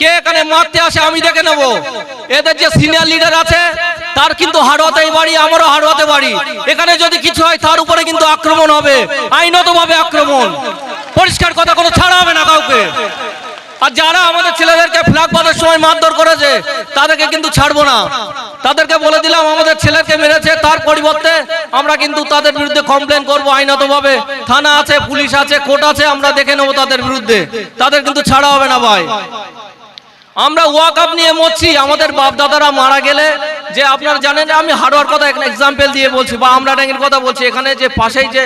কে এখানে মারতে আসে আমি দেখে নেব। এদের যে সিনিয়র লিডার আছে, তার কিন্তু হাড়োয়াতেই বাড়ি, আমারও হারোয়াতে বাড়ি। এখানে যদি কিছু হয়, তার উপরে কিন্তু আক্রমণ হবে। আইনতভাবে আক্রমণ। পরিষ্কার কথা, কোনো ছাড়া হবে না কাউকে। আর যারা আমাদের ছেলেদেরকে ফ্ল্যাগ বাঁধার সময় মারধর করেছে, তাদেরকে কিন্তু ছাড়বো না। তাদেরকে বলে দিলাম, আমাদের ছেলেকে মেরেছে, তার পরিবর্তে আমরা কিন্তু তাদের বিরুদ্ধে কমপ্লেন করব আইনতভাবে। থানা আছে, পুলিশ আছে কোর্ট আছে, আমরা দেখে নেব তাদের বিরুদ্ধে। তাদের কিন্তু ছাড়া হবে না ভাই। আমরা ওয়াক আপ নিয়ে মরছি, আমাদের বাপ দাদারা মারা গেলে, যে আপনারা জানেন আমি হাড়োয়ার কথা এখানে এক্সাম্পল দিয়ে বলছি, বা আমরা ড্যাঙ্গের কথা বলছি, এখানে যে পাশেই যে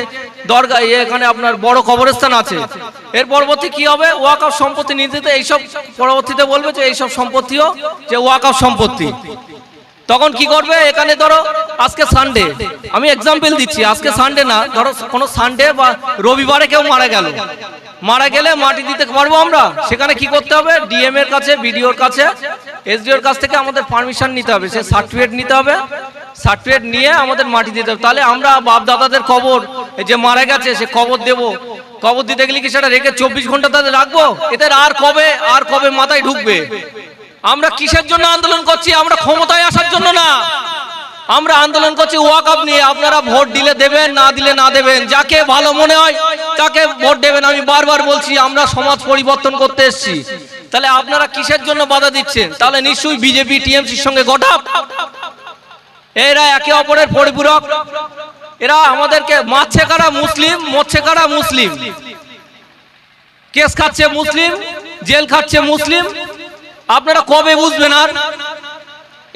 দরগা এখানে আপনার বড় কবরস্থান আছে। এর পরবর্তী কি হবে? ওয়াক আপ সম্পত্তি নীতিতে এইসব পরবর্তীতে বলবে যে এইসব সম্পত্তিও যে ওয়াক আপ সম্পত্তি। তখন কি করবে? এখানে ধরো, আজকে সানডে আমি এক্সাম্পল দিচ্ছি, আজকে সানডে না, ধরো কোনো সানডে বা রবিবারে কেউ মারা গেল। মারা গেলে মাটি দিতে পারব আমরা? সেখানে কি করতে হবে? ডিএম এর কাছে বিডিওর কাছে এসডিওর কাছ থেকে আমাদের পারমিশন নিতে হবে। সে সার্টিফিকেট নিতে হবে। সার্টিফিকেট নিয়ে আমাদের মাটি দিতে হবে। তাহলে আমরা বাপ দাদাদের এই যে মারা গেছে, সে খবর দেব। খবর দিতে গেলে কি সেটা রেখে চব্বিশ ঘণ্টা তাদের রাখব? এদের আর কবে আর কবে মাথায় ঢুকবে? আমরা কিসের জন্য আন্দোলন করছি? আমরা ক্ষমতায় আসার জন্য না। আমরা আন্দোলন করছি ওয়াক আপ নিয়ে। আপনারা ভোট দিলে দেবেন, না দিলে না দেবেন। যাকে ভালো মনে হয়, তাকে ভোট দেবেন। আমি বারবার বলছি, আমরা সমাজ পরিবর্তন করতে এসেছি। তাহলে আপনারা কিসের জন্য বাধা দিচ্ছেন? তাহলে নিশ্চয়ই বিজেপি, টিএমসির সঙ্গে গঠাপ এরা একে অপরের পরিপূরক। এরা আমাদেরকে মারছে কারা মুসলিম, মরছে কারা মুসলিম? কেস খাচ্ছে মুসলিম, জেল খাচ্ছে মুসলিম। আপনারা কবে বুঝবেন আর?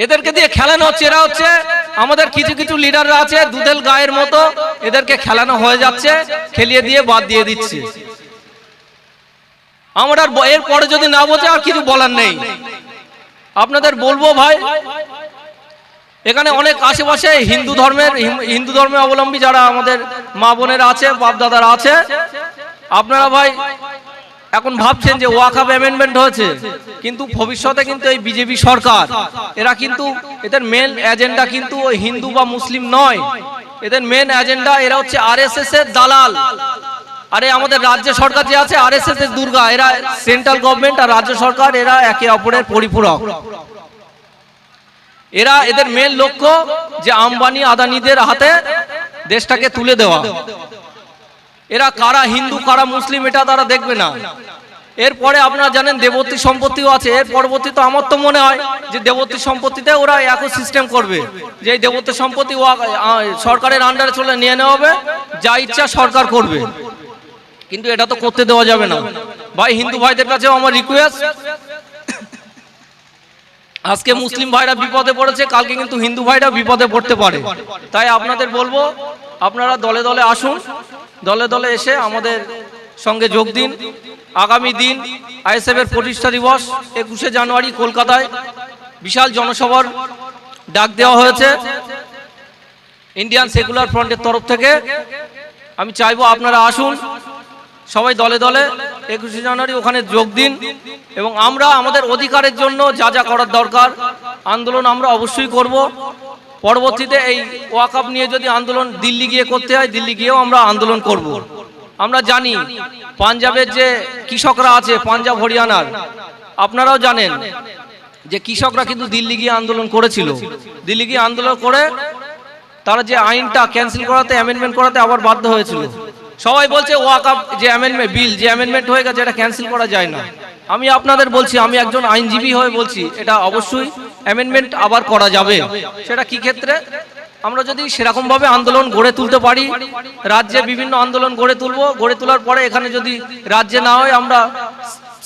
এদেরকে দিয়ে খেলানো হচ্ছে, এরা হচ্ছে আমাদের কিছু কিছু লিডাররা আছে, দুধেল গায়ের মতো, এদেরকে খেলানো হয়ে যাচ্ছে, খেলিয়ে দিয়ে বাদ দিয়ে দিচ্ছে। আমার আর এর পরে যদি না বোঝে, আর কিছু বলার নেই। আপনাদের বলব ভাই, এখানে অনেক আশেপাশে হিন্দু ধর্মের হিন্দু ধর্মের অবলম্বী যারা আমাদের মা বোনেরা আছে বাপ দাদারা আছে, আপনারা ভাই এখন ভাবছেন যে ওয়াকাব অ্যামেন্ডমেন্ট হয়েছে। কিন্তু ভবিষ্যতে কিন্তু এই বিজেপি সরকার, এরা কিন্তু এদের মেন এজেন্ডা কিন্তু ওই হিন্দু বা মুসলিম নয়। এদের মেন এজেন্ডা এরা হচ্ছে আরএসএস এর দালাল। আরে আমাদের রাজ্য সরকার যে আছে আরএসএস এর দুর্গা, এরা সেন্ট্রাল গভর্নমেন্ট আর রাজ্য সরকার, এরা একে অপরের পরিপূরক। এরা এদের মেন লক্ষ্য যে আম্বানি আদানিদের হাতে দেশটাকে তুলে দেওয়া। এরা কারা হিন্দু, কারা মুসলিম, এটা তারা দেখবে না। এরপরে আপনারা জানেন দেবতী সম্পত্তিও আছে। এর পরবর্তী তো আমার তো মনে হয় যে দেবতী সম্পত্তিতে ওরা একই সিস্টেম করবে। যে এই দেবতী সম্পত্তি সরকারের আন্ডারে চলে নিয়ে নেওয়া হবে। যা ইচ্ছা সরকার করবে। কিন্তু এটা তো করতে দেওয়া যাবে না। ভাই, হিন্দু ভাইদের কাছেও আমার রিকোয়েস্ট আজকে মুসলিম ভাইরা বিপদে পড়েছে, কালকে কিন্তু হিন্দু ভাইরা বিপদে পড়তে পারে। তাই আপনাদের বলব, আপনারা দলে দলে আসুন, দলে দলে এসে আমাদের সঙ্গে যোগ দিন। আগামী দিন আইএসএফ এর প্রতিষ্ঠা দিবস, একুশে জানুয়ারি কলকাতায় বিশাল জনসভার ডাক দেওয়া হয়েছে। ইন্ডিয়ান সেকুলার ফ্রন্টের তরফ থেকে। আমি চাইব আপনারা আসুন সবাই দলে দলে একুশে জানুয়ারি ওখানে যোগ দিন এবং আমরা আমাদের অধিকারের জন্য যা যা করার দরকার আন্দোলন আমরা অবশ্যই করব। পরবর্তীতে এই ওয়াকআপ নিয়ে যদি আন্দোলন দিল্লি গিয়ে করতে হয়, দিল্লি গিয়েও আমরা আন্দোলন করব। আমরা জানি পাঞ্জাবের যে কৃষকরা আছে, পাঞ্জাব হরিয়ানার, আপনারাও জানেন যে কৃষকরা কিন্তু দিল্লি গিয়ে আন্দোলন করেছিল। দিল্লি গিয়ে আন্দোলন করে তারা যে আইনটা ক্যান্সেল করাতে অ্যামেন্ডমেন্ট করাতে আবার বাধ্য হয়েছিল। সবাই বলছে ওয়াকআপ যে অ্যামেন্ডমেন্ট বিল যে অ্যামেন্ডমেন্ট হয়ে গেছে, এটা ক্যান্সেল করা যায় না। আমি আপনাদের বলছি, আমি একজন আইনজীবী হয়ে বলছি, এটা অবশ্যই অ্যামেন্ডমেন্ট আবার করা যাবে। সেটা কি ক্ষেত্রে? আমরা যদি সেরকম ভাবে আন্দোলন গড়ে তুলতে পারি, রাজ্যে বিভিন্ন আন্দোলন গড়ে তুলবো, গড়ে তোলার পরে এখানে যদি রাজ্যে না হয়, আমরা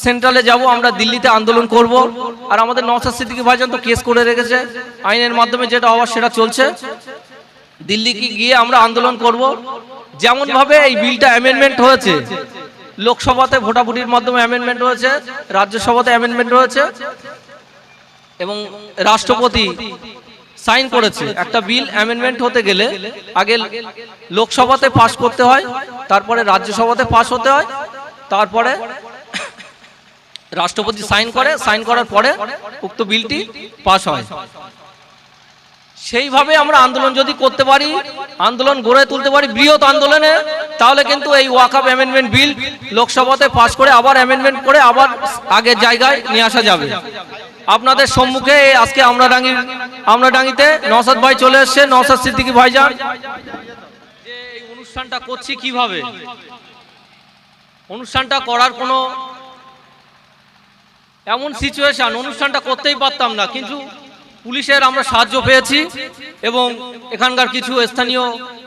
সেন্ট্রালে যাব, আমরা দিল্লিতে আন্দোলন করব। আর আমাদের নওসাদ সিদ্দিকী ভাইজান তো কেস করে রেখেছে, আইনের মাধ্যমে যেটা হওয়ার সেটা চলছে। দিল্লি কি গিয়ে আমরা আন্দোলন করব। যেমন ভাবে এই বিলটা অ্যামেন্ডমেন্ট হয়েছে, লোকসভাতে ভোটাভুটির মাধ্যমে অ্যামেন্ডমেন্ট হয়েছে, রাজ্যসভাতে অ্যামেন্ডমেন্ট হয়েছে, এবং রাষ্ট্রপতি সাইন করেছে। একটা বিল অ্যামেন্ডমেন্ট হতে গেলে আগে লোকসভাতে পাশ করতে হয়, তারপরে রাজ্যসভাতে পাশ হতে হয়, তারপরে রাষ্ট্রপতি সাইন করে সাইন করার পরে উক্ত বিলটি পাশ হয়। সেইভাবে আমরা আন্দোলন যদি করতে পারি আন্দোলন গড়ে তুলতে পারি, বৃহৎ আন্দোলনে, তাহলে কিন্তু এই ওয়াকআপ অ্যামেন্ডমেন্ট বিল লোকসভাতে পাশ করে আবার অ্যামেন্ডমেন্ট করে আবার আগের জায়গায় নিয়ে আসা যাবে। আপনাদের সম্মুখে আজকে আমরা ডাঙ্গি আমরা ডাঙ্গিতে নসাদ ভাই চলে এসছে নসাদ সিদ্দিকী ভাইজান। যে এই অনুষ্ঠানটা করছি কীভাবে? অনুষ্ঠানটা করার কোনো এমন সিচুয়েশন অনুষ্ঠানটা করতেই পারতাম না, কিন্তু পুলিশের আমরা সাহায্য পেয়েছি এবং এখানকার কিছু স্থানীয়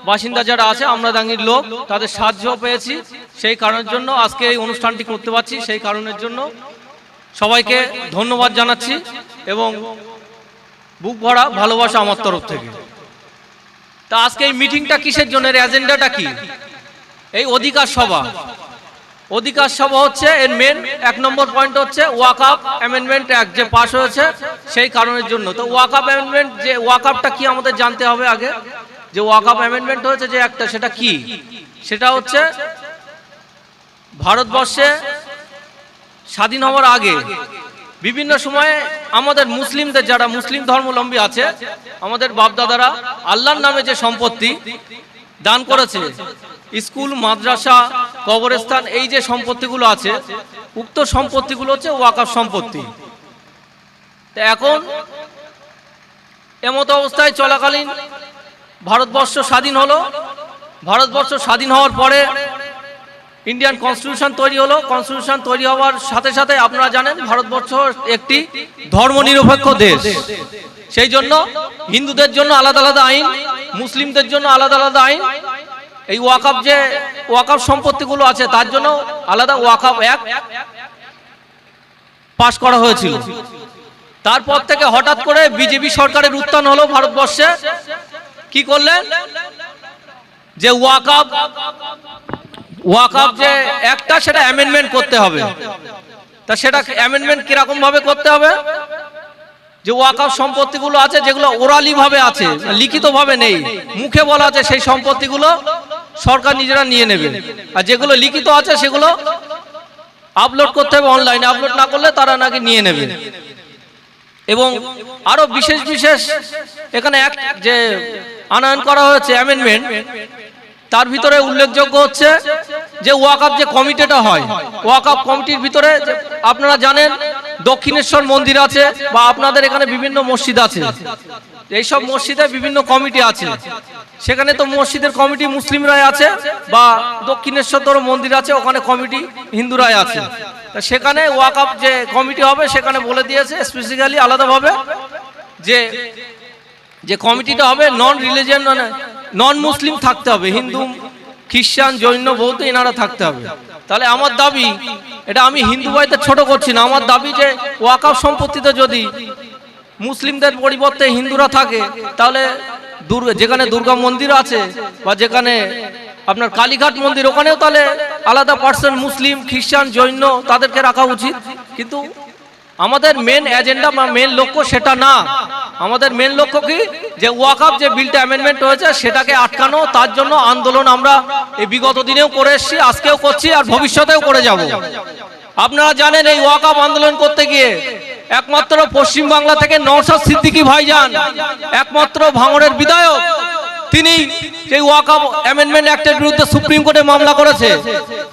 বাসিন্দা যারা আছে আমরা দাঙ্গির লোক, তাদের সাহায্য পেয়েছি। সেই কারণের জন্য আজকে এই অনুষ্ঠানটি করতে পারছি। সেই কারণের জন্য সবাইকে ধন্যবাদ জানাচ্ছি এবং বুক ভরা ভালোবাসা আমার তরফ থেকে। তা আজকে এই মিটিংটা কিসের জন্য? এর এজেন্ডাটা কি? এই অধিকার সভা। অধিকার সভা হচ্ছে এর মেন এক নম্বর পয়েন্ট হচ্ছে ওয়াকআপ অ্যামেন্ডমেন্ট অ্যাক্ট যে পাশ হয়েছে সেই কারণের জন্য। তো ওয়াকআপ অ্যামেন্ডমেন্ট যে ওয়াকআপটা কি আমাদের জানতে হবে আগে? যে ওয়াকআপ অ্যামেন্ডমেন্ট হয়েছে যে একটা, সেটা কি? সেটা হচ্ছে ভারতবর্ষে স্বাধীন হওয়ার আগে বিভিন্ন সময়ে আমাদের মুসলিমদের, যারা মুসলিম ধর্মলম্বী আছে, আমাদের বাপদাদারা আল্লাহর নামে যে সম্পত্তি দান করেছে, স্কুল, মাদ্রাসা কবরস্থান, এই যে সম্পত্তিগুলো আছে, উক্ত সম্পত্তিগুলো হচ্ছে ওয়াকাফ সম্পত্তি। তা এখন এমত অবস্থায় চলাকালীন ভারতবর্ষ স্বাধীন হলো। ভারতবর্ষ স্বাধীন হওয়ার পরে ইন্ডিয়ান কনস্টিটিউশন তৈরি হলো। কনস্টিটিউশন তৈরি হওয়ার সাথে সাথে আপনারা জানেন, ভারতবর্ষ একটি ধর্মনিরপেক্ষ দেশ। সেই জন্য হিন্দুদের জন্য আলাদা আলাদা আইন, মুসলিমদের জন্য আলাদা আলাদা আইন এই ওয়াকাপ যে ওয়াকাপ সম্পত্তিগুলো আছে, তার জন্য আলাদা ওয়াকাপ এক পাশ করা হয়েছিল। তারপর থেকে হঠাৎ করে বিজেপি সরকারের উত্থান হলো ভারতবর্ষে। কি করলেন? যে ওয়াকাপ ওয়াকআপ যে একটা সেটা অ্যামেন্ডমেন্ট করতে হবে। তা সেটা অ্যামেন্ডমেন্ট কীরকম ভাবে করতে হবে? যে ওয়াকআপ সম্পত্তিগুলো আছে, যেগুলো ওরালি ভাবে আছে লিখিত ভাবে নেই, মুখে বলা আছে সেই সম্পত্তিগুলো সরকার নিজেরা নিয়ে নেবে। আর যেগুলো লিখিত আছে সেগুলো আপলোড করতে হবে অনলাইনে আপলোড না করলে তারা নাকি নিয়ে নেবে। এবং আরও বিশেষ বিশেষ এখানে এক যে আনয়ন করা হয়েছে অ্যামেন্ডমেন্ট তার ভিতরে উল্লেখযোগ্য হচ্ছে যে ওয়াকআপ যে কমিটিটা হয় ওয়াকআপ কমিটির ভিতরে আপনারা জানেন দক্ষিণেশ্বর মন্দির আছে বা আপনাদের এখানে বিভিন্ন মসজিদ আছে। এইসব মসজিদে বিভিন্ন কমিটি আছে। সেখানে তো মসজিদের কমিটি মুসলিমরাই আছে বা দক্ষিণেশ্বর মন্দির আছে, ওখানে কমিটি হিন্দুরাই আছে। সেখানে ওয়াকআপ যে কমিটি হবে, সেখানে বলে দিয়েছে স্পেসিক্যালি আলাদাভাবে যে যে কমিটিটা হবে নন রিলিজিয়ান নন মুসলিম থাকতে হবে। হিন্দু, খ্রিস্টান, জৈন, বৌদ্ধ এনারা থাকতে হবে। তাহলে আমার দাবি, এটা আমি হিন্দু ভাইদের ছোট করছি না, আমার দাবি যে ওয়াকাফ সম্পত্তিতে যদি মুসলিমদের পরিবর্তে হিন্দুরা থাকে, তাহলে যেখানে দুর্গা মন্দির আছে বা যেখানে আপনার কালীঘাট মন্দির, ওখানেও তাহলে আলাদা পার্সেন্ট মুসলিম, খ্রিস্টান, জৈন তাদেরকে রাখা উচিত। কিন্তু আমাদের মেন এজেন্ডা বা মেন লক্ষ্য সেটা না। আমাদের মেন লক্ষ্য কি? যে ওয়াকআপ যে বিলটা অ্যামেন্ডমেন্ট হয়েছে, সেটাকে আটকানো, তার জন্য আন্দোলন আমরা এই বিগত দিনেও করে এসেছি, আজকেও করছি আর ভবিষ্যতেও করে যাব। আপনারা জানেন এই ওয়াকআপ আন্দোলন করতে গিয়ে একমাত্র পশ্চিম বাংলা থেকে নওশাদ সিদ্দিকী ভাইজান, একমাত্র ভাঙড়ের বিধায়ক তিনি এই ওয়াকআপ অ্যামেন্ডমেন্ট অ্যাক্টের বিরুদ্ধে সুপ্রিম কোর্টে মামলা করেছে,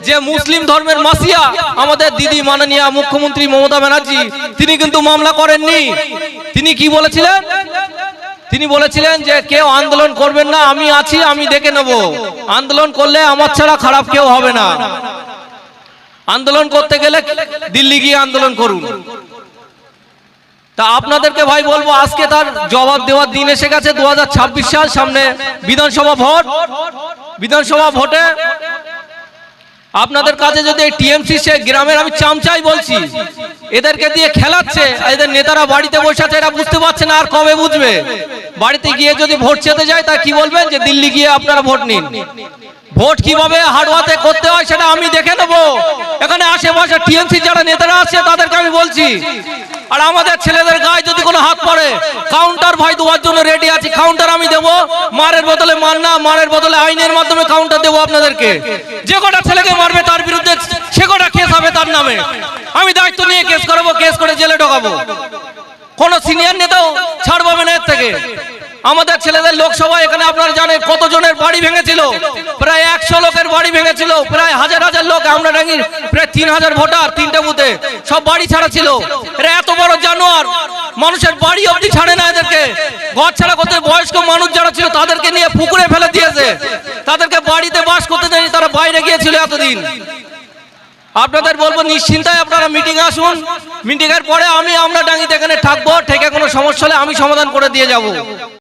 যে মুসলিম ধর্মের মাসিয়া, আমাদের দিদি মাননীয় মুখ্যমন্ত্রী মমতা ব্যানার্জি, তিনি কিন্তু মামলা করেননি। তিনি কি বলেছিলেন? তিনি বলেছিলেন যে কেউ আন্দোলন করবেন না, আমি আছি, আমি দেখে নেব। আন্দোলন করলে আমার ছাড়া খারাপ কেউ হবে না। আন্দোলন করতে গেলে দিল্লি গিয়ে আন্দোলন করুন। তা আপনাদেরকে ভাই বলব, আজকে তার জবাব দেওয়ার দিন এসে গেছে দু হাজার ছাব্বিশ সাল, সামনে বিধানসভা ভোট। বিধানসভা ভোটে আপনাদের কাছে যদি টিএমসি সে গ্রামের, আমি চামচাই বলছি, এদেরকে দিয়ে খেলাচ্ছে এদের নেতারা বাড়িতে বসে আছে, এরা বুঝতে পারছে না আর কবে বুঝবে। বাড়িতে গিয়ে যদি ভোট চেতে যায়, তা কি বলবেন যে দিল্লি গিয়ে আপনারা ভোট নিন? ভোট কীভাবে হাড়ুয়াতে করতে হয়, সেটা আমি দেখে নেব। এখানে আশেপাশে টিএমসি যারা নেতারা আছে, তাদেরকে আমি বলছি আর আমাদের ছেলেদের গায়ে যদি কোনো হাত পড়ে কাউন্টার ভাই দেওয়ার জন্য রেডি আছি কাউন্টার আমি দেবো। মারের বদলে মার না মারের বদলে আইনের মাধ্যমে কাউন্টার দেবো আপনাদেরকে। যে কটা ছেলেকে মারবে তার বিরুদ্ধে, সে কটা কেস হবে তার নামে। আমি দায়িত্ব নিয়ে কেস করাবো কেস করে জেলে ঢোকাবো। কোন সিনিয়র নেতাও ছাড় পাবে না এর থেকে। আমাদের ছেলেদের লোকসভা এখানে আপনারা জানেন কতজনের বাড়ি ভেঙেছিল? প্রায় একশো লোকের বাড়ি ভেঙেছিল, প্রায় হাজার হাজার লোক। আমরা ডাঙ্গির প্রায় তিন হাজার ভোটার তিনটে বুথে। সব বাড়ি ছাড়া ছিল। এত মানুষের বাড়ি অবধি ছাড়ে না এদেরকে। ঘর ছাড়া করতে বয়স্ক মানুষ যারা ছিল, তাদেরকে নিয়ে পুকুরে ফেলে দিয়েছে। তাদেরকে বাড়িতে বাস করতে দেয়নি, তারা বাইরে গিয়েছিল এতদিন। আপনাদের বলব, নিশ্চিন্তায় আপনারা মিটিং আসুন। মিটিং এর পরে আমি, আমরা ডাঙ্গিতে এখানে থাকব। ঠেকে কোনো সমস্যা হলে আমি সমাধান করে দিয়ে যাব।